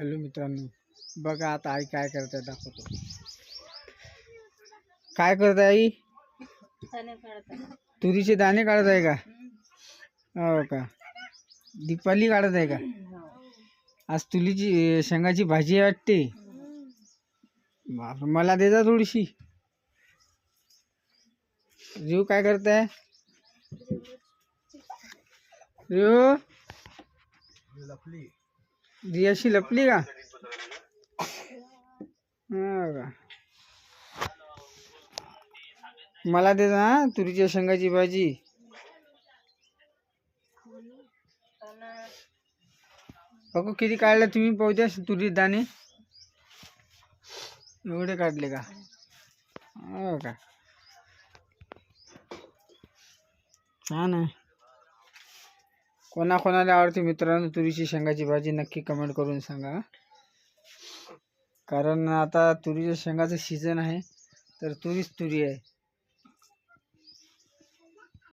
Hello मित्रांनो बघा आता आई काय करत आहे दाखवतो. काय करत आहे आई तुरीचे दाणे काढत आहे का? हो का? दीपाली काढत आहे का? आज तुरीची शेंगाची भाजी आहे वाटते. बाप, मला दे जा थोडीशी. रिव काय करत? आहे रिव रियाशी लपली का? मला दे ना, तुरीच्या शेंगाची भाजी. बघू किती काढले तुम्ही, पाहू तुरी दाणे. एवढे काढले का? हो का? छान आहे. कोणाकोणाला आवडते मित्रांनो तुरीची शेंगाची भाजी नक्की कमेंट करून सांगा. कारण आता तुरीच्या शेंगाचं सीझन आहे तर तुरीच तुरी आहे.